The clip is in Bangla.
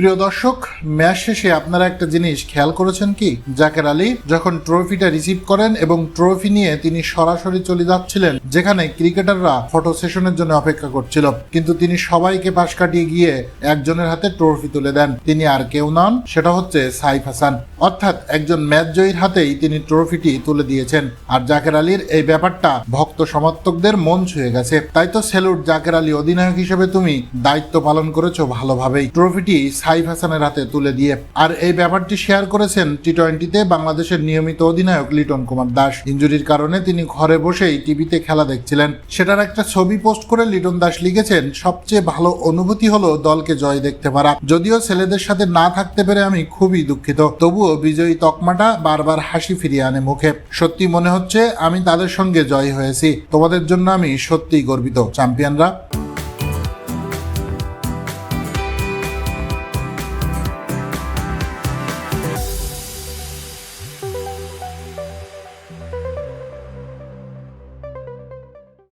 প্রিয় দর্শক, ম্যাচ শেষে আপনারা একটা জিনিস খেয়াল করেছেন কি? জাকের আলী যখন ট্রফিটা রিসিভ করেন এবং ট্রফি নিয়ে তিনি সরাসরি চলে যাচ্ছিলেন, যেখানে ক্রিকেটাররা ফটো সেশনের জন্য অপেক্ষা করছিল। কিন্তু তিনি সবাইকে পাশ কাটিয়ে গিয়ে একজনের হাতে ট্রফি তুলে দেন। তিনি আর কেউ নন, সেটা হচ্ছে সাইফ হাসান। অর্থাৎ একজন ম্যাচ জয়ীর হাতেই তিনি ট্রফিটি তুলে দিয়েছেন। আর জাকের আলীর এই ব্যাপারটা ভক্ত সমর্থকদের মন ছুঁয়ে গেছে। তাই তো সেলুট জাকের আলী অধিনায়ক হিসেবে তুমি দায়িত্ব পালন করেছ ভালোভাবেই। ট্রফিটি সাইফ হাসানের হাতে তুলে দিয়ে। আর এই ব্যাপারটি শেয়ার করেছেন টি টোয়েন্টিতে বাংলাদেশের নিয়মিত অধিনায়ক লিটন কুমার দাস। ইঞ্জুরির কারণে তিনি ঘরে বসেই টিভিতে খেলা দেখছিলেন। সেটার একটা ছবি পোস্ট করে লিটন দাস লিখেছেন, সবচেয়ে ভালো অনুভূতি হলো দলকে জয় দেখতে পারা। যদিও ছেলেদের সাথে না থাকতে পেরে আমি খুবই দুঃখিত। তবুও বিজয়ী তকমাটা বারবার হাসি ফিরিয়ে আনে মুখে। সত্যি মনে হচ্ছে আমি তাদের সঙ্গে জয় হয়েছি। তোমাদের জন্য আমি সত্যিই গর্বিত। চ্যাম্পিয়নরা